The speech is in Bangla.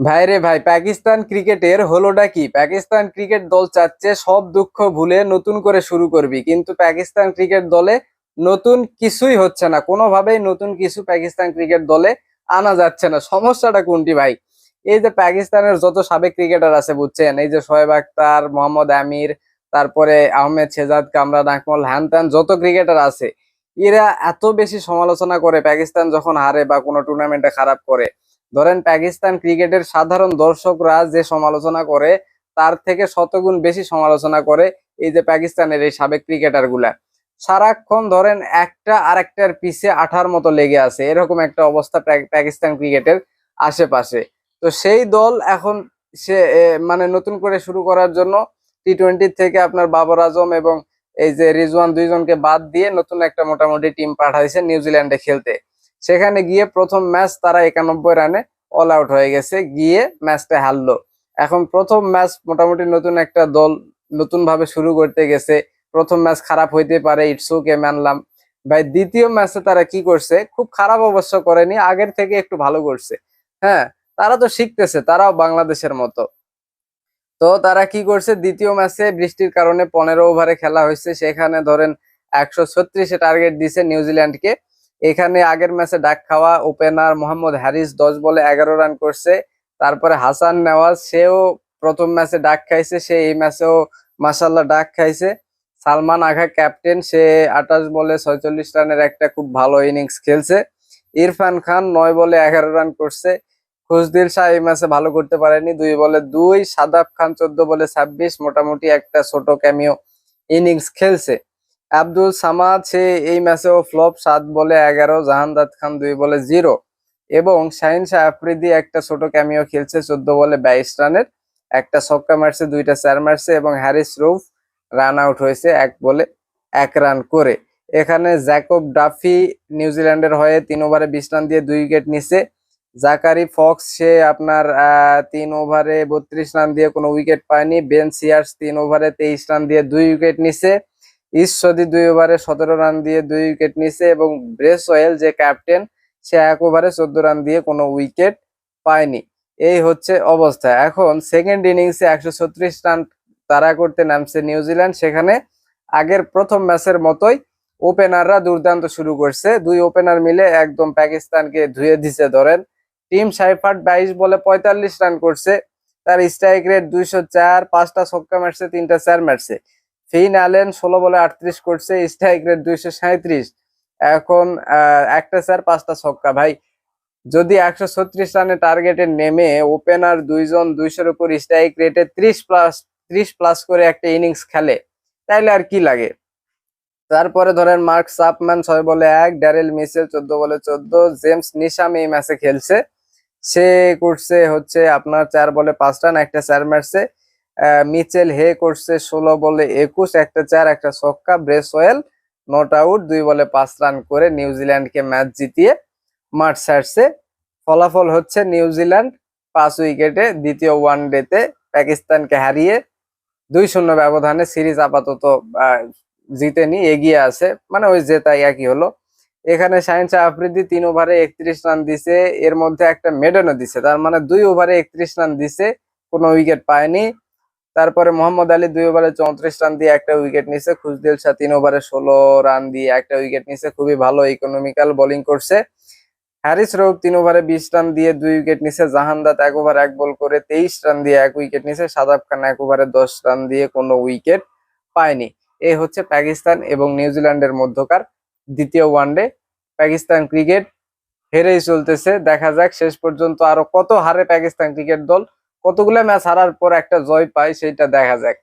ভাইরে ভাই, পাকিস্তান ক্রিকেটের হলোটা কি? পাকিস্তান ক্রিকেট দল চাচ্ছে সব দুঃখ ভুলে নতুন করে শুরু করবি, কিন্তু পাকিস্তান ক্রিকেট দলে নতুন কিছুই হচ্ছে না। কোনোভাবেই নতুন কিছু পাকিস্তান ক্রিকেট দলে আনা যাচ্ছে না। সমস্যাটা কোনটি ভাই? এই যে পাকিস্তানের যত সাবেক ক্রিকেটার আছে, বুঝছেন? এই যে শোয়েব আক্তার মোহাম্মদ আমির, তারপরে আহমেদ শেজাদ, কামরান আকমল হ্যান ত্যান যত ক্রিকেটার আছে, এরা এত বেশি সমালোচনা করে পাকিস্তান যখন হারে বা কোনো টুর্নামেন্টে খারাপ করে। ধরেন পাকিস্তান ক্রিকেটের সাধারণ দর্শকরা যে সমালোচনা করে, তার থেকে শতগুণ বেশি সমালোচনা করে এই যে পাকিস্তানের এই সাবেক ক্রিকেটারগুলা সারাক্ষণ ধরেন একটা আরেকটার পিছে আঠার মতো লেগে আছে, এরকম একটা অবস্থা পাকিস্তান ক্রিকেটের আশেপাশে। তো সেই দল এখন সে মানে নতুন করে শুরু করার জন্য টি টোয়েন্টি থেকে আপনার বাবর আজম এবং এই যে রিজওয়ান দুইজনকে বাদ দিয়ে নতুন একটা মোটামুটি টিম পাঠাইছে নিউজিল্যান্ডে খেলতে। সেখানে গিয়ে প্রথম ম্যাচ তারা একানব্বই রানে অল আউট হয়ে গেছে, গিয়ে ম্যাচটা হারলো। এখন প্রথম ম্যাচ মোটামুটি নতুন একটা দল নতুন ভাবে শুরু করতে গেছে। প্রথম ম্যাচ খারাপ হইতে পারে ইটসুকে মানলাম। ভাই, দ্বিতীয় ম্যাচে তারা কি করছে? খুব খারাপ অবশ্য করেনি, আগের থেকে একটু ভালো করছে। হ্যাঁ তারা তো শিখতেছে, তারাও বাংলাদেশের মতো। তো তারা কি করছে? দ্বিতীয় ম্যাচে বৃষ্টির কারণে পনেরো ওভারে খেলা হয়েছে। সেখানে ধরেন একশো ছত্রিশে টার্গেট দিছে নিউজিল্যান্ডকে। এখানে আগের ম্যাচে ডাক খাওয়া ওপেনার মোহাম্মদ হ্যারিস দশ বলে এগারো রান করছে। তারপরে হাসান নেওয়াজ, সেও প্রথম ম্যাচে ডাক খাইছে, সে এই ম্যাচেও মাসাল্লাহ ডাক খাইছে। সালমান আঘা ক্যাপ্টেন, সে আঠাশ বলে ছয়চল্লিশ রানের একটা খুব ভালো ইনিংস খেলছে। ইরফান খান নয় বলে এগারো রান করছে। খুশদিল শাহ এই ম্যাচে ভালো করতে পারেনি, দুই বলে দুই। সাদাব খান চোদ্দ বলে ছাব্বিশ। মোটামুটি একটা ছোট ক্যামিও ইনিংস খেলছে। আব্দুল সামাদ, সে এই ম্যাচেও ফ্লপ, সাত বলে এগারো জাহানদাদ খান দুই বলে জিরো। এবং শাহিন শাহ আফ্রিদি একটা ছোট ক্যামিও খেলছে, চোদ্দ বলে বাইশ রানের। একটা ছক্কা মারছে, দুইটা চার মারছে, এবং হ্যারিস রুফ রান আউট হয়েছে, এক বলে এক রান করে। এখানে জ্যাকব ডাফি নিউজিল্যান্ডের হয়ে তিন ওভারে বিশ রান দিয়ে দুই উইকেট নিছে। জাকারি ফক্স, সে আপনার তিন ওভারে বত্রিশ রান দিয়ে কোনো উইকেট পায়নি। বেন সিয়ার্স তিন ওভারে তেইশ রান দিয়ে দুই উইকেট নিছে। ঈশ্বরদী দুই ওভারে সতেরো রান দিয়ে দুই উইকেট নিছে এবং ব্রেস ওয়েল যে ক্যাপ্টেন, সে এক ওভারে চোদ্দ রান দিয়ে কোনো উইকেট পায়নি। এই হচ্ছে অবস্থা। এখন সেকেন্ড ইনিংসে একশো ছত্রিশ রান তাড়া করতে নামছে নিউজিল্যান্ড। সেখানে আগের প্রথম ম্যাচের মতোই ওপেনাররা দুর্দান্ত শুরু করছে। দুই ওপেনার মিলে একদম পাকিস্তানকে ধুয়ে দিছে ধরেন। টিম সাইফার্ট বাইশ বলে পঁয়তাল্লিশ রান করছে। তার স্ট্রাইক রেট দুইশো চার, পাঁচটা ছক্কা মারছে, তিনটা চার মারছে। ফিন অ্যালেন ষোলো বলে আটত্রিশ করছে, স্ট্রাইক রেট দুইশো সাঁত্রিশ এখন একটা স্যার, পাঁচটা ছক্কা। ভাই, যদি একশো ছত্রিশ রানের টার্গেটে নেমে ওপেনার দুইজন দুইশোর উপর স্ট্রাইক রেটে ত্রিশ প্লাস ত্রিশ প্লাস করে একটা ইনিংস খেলে, তাইলে আর কি লাগে? তারপরে ধরেন মার্ক সাপম্যান ছয় বলে এক, ড্যারেল মিসেল চোদ্দ বলে চোদ্দ, জেমস নিশাম এই ম্যাচে খেলছে। সে করছে হচ্ছে আপনার চার বলে পাঁচ রান, একটা চার মারছে। মিচেল হে করছে ষোলো বলে একুশ একটা চার একটা ছক্কা। ব্রেসওয়েল নট আউট দুই বলে পাঁচ রান করে নিউজিল্যান্ডকে ম্যাচ জিতিয়ে মাঠ ছাড়ছে। ফলাফল হচ্ছে নিউজিল্যান্ড পাঁচ উইকেটে দ্বিতীয় ওয়ান ডেতে পাকিস্তানকে হারিয়ে দুই শূন্য ব্যবধানে সিরিজ আপাতত আহ, জিতেনি এগিয়ে আছে। মানে ওই জেতাই একই হলো। এখানে শাহ আফ্রিদি তিন ওভারে একত্রিশ রান দিছে। এর মধ্যে একটা মেডেনও দিছে। তার মানে দুই ওভারে একত্রিশ রান দিছে কোনো উইকেট পায়নি। তারপরে মোহাম্মদ আলী দুই ওভারে চৌত্রিশ রান দিয়ে একটা উইকেট নিছে। খুশদিল শাহ তিন ওভারে ষোলো রান দিয়ে একটা উইকেট নিছে। খুবই ভালো ইকোনমিক্যাল বোলিং করছে। হ্যারিস রৌফ তিন ওভারে বিশ রান দিয়ে দুই উইকেট নিছে। জাহানদাত এক ওভার এক বল করে তেইশ রান দিয়ে এক উইকেট নিছে। সাদাব খান এক ওভারে দশ রান দিয়ে কোনো উইকেট পায়নি। এই হচ্ছে পাকিস্তান এবং নিউজিল্যান্ডের মধ্যকার দ্বিতীয় ওয়ানডে পাকিস্তান ক্রিকেট হেরেই চলতেছে। দেখা যাক শেষ পর্যন্ত আরও কত হারে পাকিস্তান ক্রিকেট দল কতগুলো ম্যাচ হারার পর একটা জয় পাই সেটা দেখা যাক।